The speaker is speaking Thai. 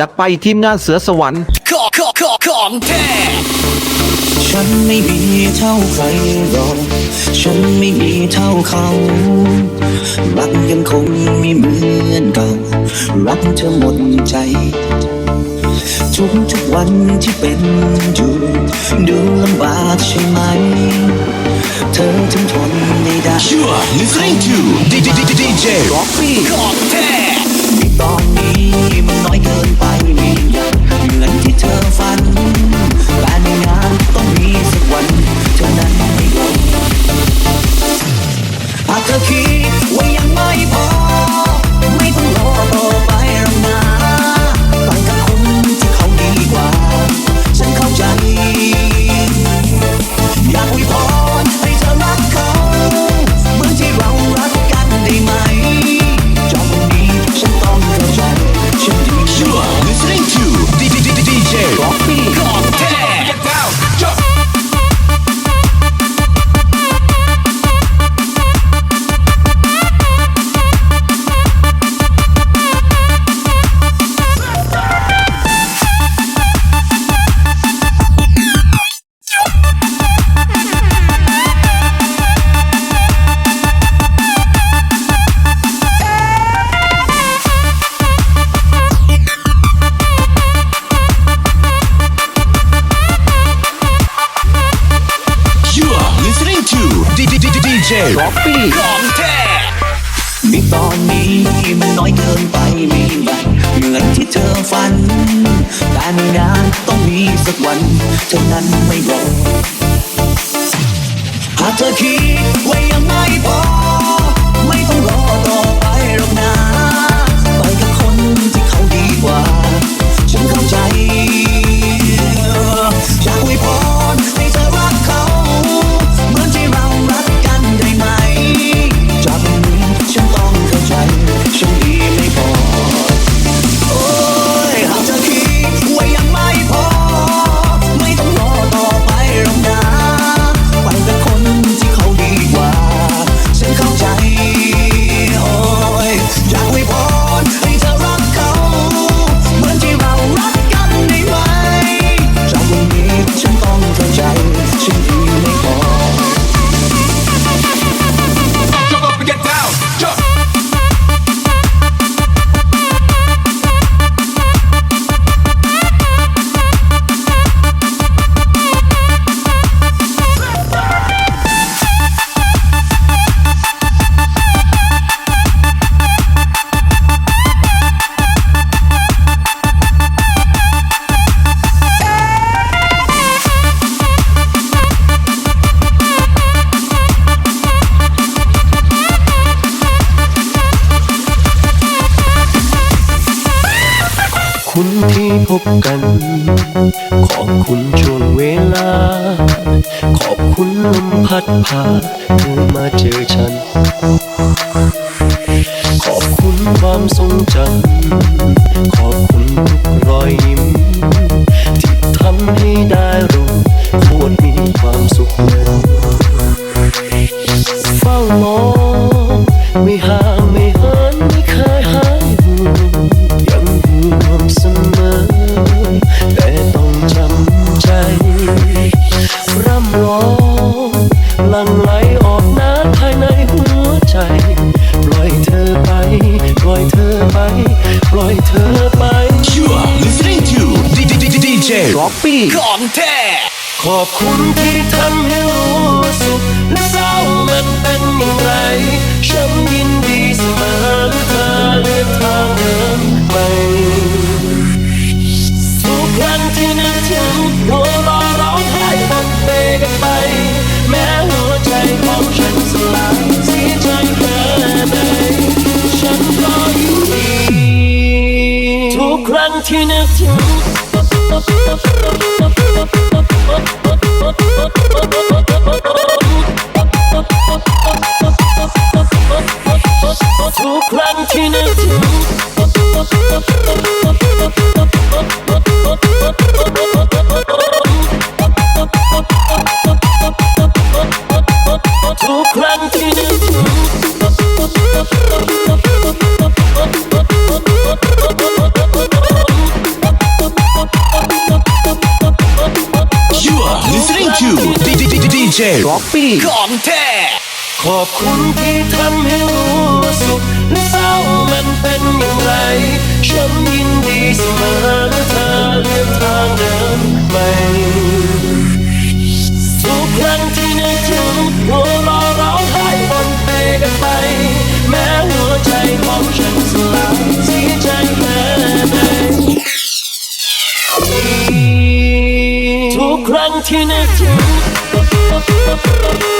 จัดไปทีมงานเสือสวรรค์ของของของของแท้ฉันไม่มีเท่าใครหรอกฉันไม่มีเท่าเขารักยังคงไม่เหมือนเก่า รักเธอหมดใจ ทุกทุกๆวันที่เป็นอยู่ดูลำบากใช่ไหม เธอถึงทนไม่ได้ You are listening to DJ Rocky ของแท้ DJ Rocky ของแท้ในตอนนี้มันน้อยเกินไปไม่ได้เหมือนที่เธอฝัน แต่ในงานต้องมีสักวันเท่านั้นไม่รอหากเธอคิดว่ายังไม่พอ พบกัน ขอบคุณช่วงเวลา ขอบคุณลมพัดพาเธอมาเจอฉัน ขอบคุณความทรงจำ ลั่งไหลออกน้ำภายในหัวใจ ปล่อยเธอไป ปล่อยเธอไป ปล่อยเธอไป You are listening to DJ Rocky ของแท้ขอบคุณที่ทำให้รู้ว่าสุขและเศร้ามันเป็นอย่างไรฉันยินดีเสมอ ครั้งที่นึกถึงทุกครั้งที่นึกถึง DJ ก๊อปปี้ของแท้ขอบคุณที่ทำให้รู้ว่าสุขและเศร้ามันเป็นอย่างไร ฉันยินดีเสมอเมื่อเธอเลือกทางเดินใหม่ทุกครั้งที่นึกถึงหัวเราะร้องไห้บนเปกันไป แม้หัวใจของฉันสลายเสียใจแค่ไหนทุกครั้งที่นึกถึง ทุ